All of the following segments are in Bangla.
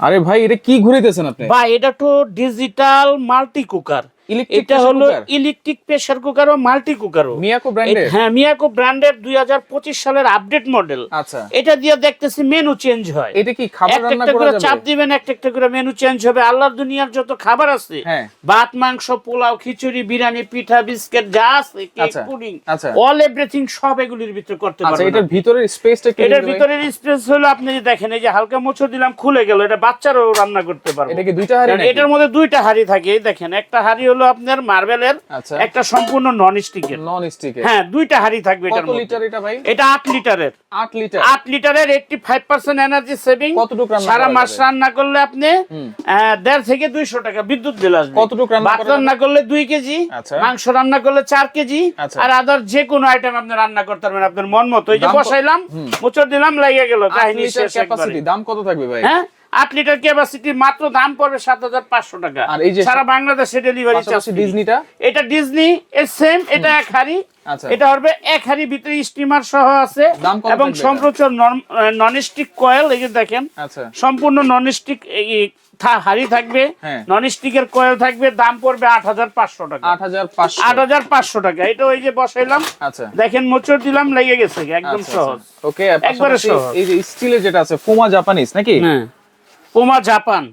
আরে ভাই এটা কি ঘুরাইতেছেন আপনি? ভাই এটা তো ডিজিটাল মাল্টি কুকার এটা হলো ইলেকট্রিক প্রেসার কুকার ও মাল্টি কুকারও মিয়াকো ব্র্যান্ডের হ্যাঁ মিয়াকো ব্র্যান্ডের দুই সালের আপডেট মডেল আচ্ছা। এটা দিয়ে দেখতেছি মেনু চেঞ্জ হয়। এটা কি খাবার রান্না করা করে চাপ দিবেন একটা একটা করে মেনু চেঞ্জ হবে। আল্লাহর দুনিয়ার যত খাবার আছে হ্যাঁ। ভাত মাংস পোলাও খিচুড়ি বিরিয়ানি পিঠা বিস্কিট যা আছে কেক আচ্ছা, পুডিং আচ্ছা। অল এভরিথিং সব এগুলির ভিতরে করতে আচ্ছা পারবেন এটার ভিতরের স্পেসটা কি এটার ভিতরের স্পেস হলো আপনি যে দেখেন এই যে হালকা মোচড় দিলাম খুলে গেল এটা বাচ্চারাও রান্না করতে পারবে। এটা কি দুইটা হাড়ি এটার মধ্যে দুইটা হাড়ি থাকে দেখেন একটা হাড়ি হলো আপনার মার্বেলের আচ্ছা। একটা সম্পূর্ণ নন স্টিকের নন স্টিকে হ্যাঁ দুইটা হাড়ি থাকবে এটার কত মধ্যে। লিটার এটা ভাই? এটা আট লিটারের 8 লিটার আট লিটারের eighty five percent energy saving কতটুকু রান্না সারা মাস রান্না করলে আপনি আহ, দেড় থেকে দুইশো টাকা বিদ্যুৎ বিল আসবে। কতটুকু রান্না রান্না করলে দুই কেজি আচ্ছা। মাংস রান্না করলে চার কেজি আচ্ছা। আর আদার যে কোনো আইটেম আপনি রান্না করতে পারবেন আপনার মন মতো। এই যে বসাইলাম মোচর দিলাম লাগিয়ে গেল। কাহিনী শেষ ক্যাপাসিটি দাম কত থাকবে ভাই? হ্যাঁ? আট লিটার ক্যাপাসিটি মাত্র দাম পড়বে সাত হাজার পাঁচশো টাকা। আর এই যে সারা বাংলাদেশে ডেলিভারি ডিজনিটা এটা ডিজনি এর সেম এটা এক হাড়ি। আচ্ছা। এটা হবে এক হাড়ি ভিতরে স্টিমার সহ আছে। এবং সম্প্রচার নন স্টিক কয়েল এই যে দেখেন। আচ্ছা। সম্পূর্ণ নন স্টিক হাড়ি থাকবে। নন স্টিকের কয়েল থাকবে দাম পড়বে আট হাজার পাঁচশো টাকা। 8500 আট হাজার পাঁচশো টাকা। এটা ওই যে বসাইলাম। আচ্ছা। দেখেন মোচড় দিলাম লেগে গেছে একদম সহজ। ওকে একবারে সহজ। এই যে স্টিলের যেটা আছে ফুমা জাপানিজ নাকি? হ্যাঁ। পোমা জাপান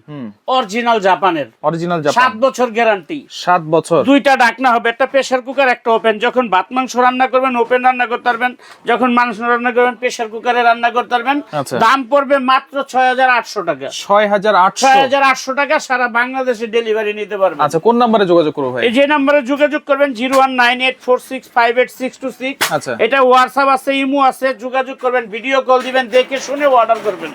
অরিজিনাল জাপানের অরিজিনাল সাত বছর গ্যারান্টি 7 বছর। দুইটা ডাকনা হবে একটা প্রেসার কুকার একটা ওপেন যখন ভাত মাংস রান্না করবেন ওপেন রান্না করতে পারবেন। যখন মাংস রান্না করবেন প্রেসার কুকারে রান্না করতে পারবেন। আচ্ছা। দাম পড়বে মাত্র ছয় হাজার আটশো টাকা। 6800 ছয় হাজার আটশো টাকা সারা বাংলাদেশে ডেলিভারি নিতে পারবেন। আচ্ছা কোন নম্বরে যোগাযোগ করব ভাই? এই যে নাম্বারে যোগাযোগ করবেন zero one nine eight four six five eight six two six. আচ্ছা। এটা হোয়াটসঅ্যাপ আছে ইমো আছে যোগাযোগ করবেন ভিডিও কল দিবেন দেখে শুনে অর্ডার করবেন।